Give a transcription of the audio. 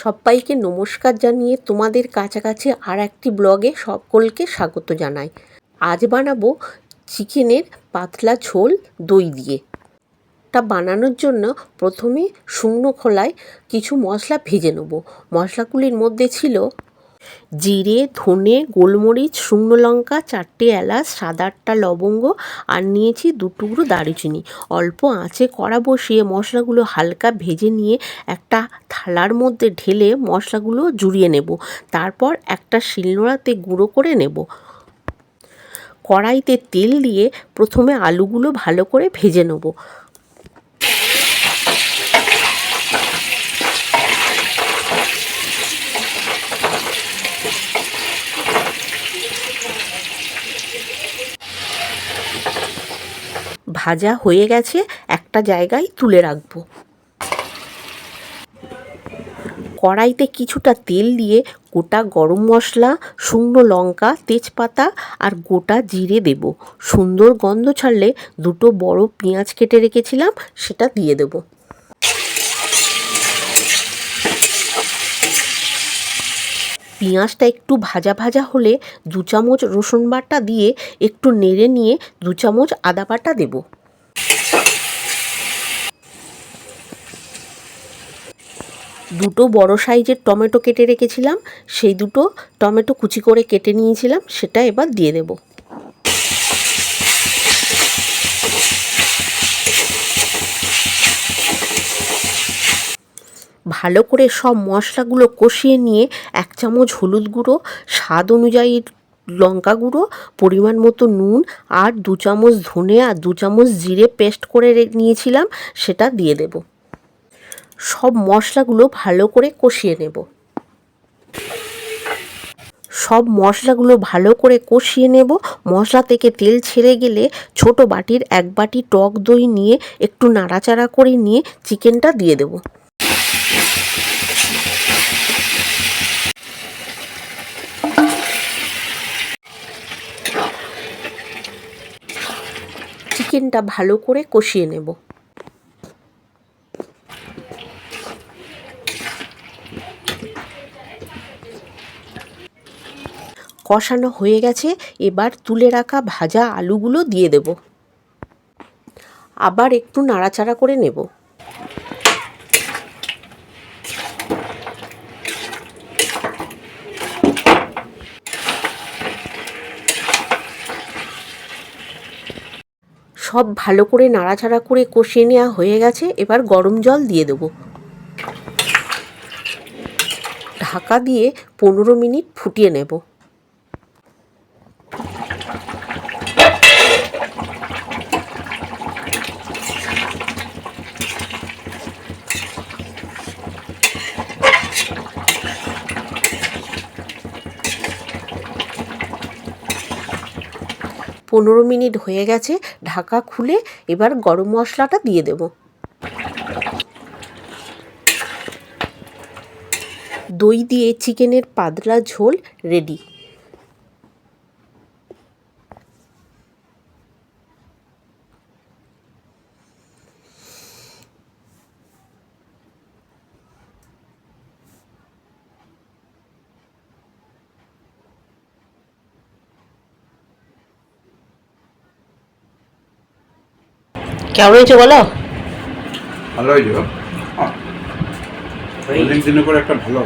সবাইকে নমস্কার জানিয়ে তোমাদের কাছাকাছি আর একটি ব্লগে সকলকে স্বাগত জানাই। আজ বানাবো চিকেনের পাতলা ঝোল দই দিয়ে। তা বানানোর জন্য প্রথমে শুকনো খোলায় কিছু মশলা ভেজে নেব। মশলাগুলির মধ্যে ছিল জিরে, ধনে, গোলমরিচ, শুকনো লঙ্কা, চারটে এলাচ, সাত আটটা লবঙ্গ আর নিয়েছি দু টুকরো দারুচিনি। অল্প আঁচে কড়া বসিয়ে মশলাগুলো হালকা ভেজে নিয়ে একটা থালার মধ্যে ঢেলে মশলাগুলো জুড়িয়ে নেব। তারপর একটা শিলনোড়াতে গুঁড়ো করে নেব। কড়াইতে তেল দিয়ে প্রথমে আলুগুলো ভালো করে ভেজে নেব। ভাজা হয়ে গেছে, একটা জায়গায় তুলে রাখব। কড়াইতে কিছুটা তেল দিয়ে গোটা গরম মশলা, শুকনো লঙ্কা, তেজপাতা আর গোটা জিরে দেব। সুন্দর গন্ধ ছাড়লে দুটো বড় পেঁয়াজ কেটে রেখেছিলাম, সেটা দিয়ে দেব। পেঁয়াজটা একটু ভাজা ভাজা হলে দু চামচ রসুন বাটা দিয়ে একটু নেড়ে নিয়ে দু চামচ আদা বাটা দেবো। দুটো বড় সাইজের টমেটো কেটে রেখেছিলাম, সেই দুটো টমেটো কুচি করে কেটে নিয়েছিলাম, সেটা এবার দিয়ে দেব। ভালো করে সব মশলাগুলো কষিয়ে নিয়ে এক চামচ হলুদ গুঁড়ো, স্বাদ অনুযায়ী লঙ্কা গুঁড়ো, পরিমাণ মতো নুন আর দু চামচ ধনে আর দু চামচ জিরে পেস্ট করে নিয়েছিলাম, সেটা দিয়ে দেবো। সব মশলাগুলো ভালো করে কষিয়ে নেব। সব মশলাগুলো ভালো করে কষিয়ে নেব। মশলা থেকে তেল ছেড়ে গেলে ছোট বাটির এক বাটি টক দই নিয়ে একটু নাড়াচাড়া করে নিয়ে চিকেনটা দিয়ে দেব। চিকেনটা ভালো করে কষিয়ে নেব। কষানো হয়ে গেছে, এবার তুলে রাখা ভাজা আলুগুলো দিয়ে দেব। আবার একটু নাড়াচাড়া করে নেব। সব ভালো করে নাড়াচাড়া করে কষিয়ে নেওয়া হয়ে গেছে, এবার গরম জল দিয়ে দেবো। ঢাকা দিয়ে পনেরো মিনিট ফুটিয়ে নেব। পনেরো মিনিট হয়ে গেছে, ঢাকা খুলে এবার গরম মশলাটা দিয়ে দেব। দই দিয়ে চিকেনের পাতলা ঝোল রেডি। কেমন হয়েছে বলো? ভালো হয়েছে অনেক দিনের পর একটা ভালো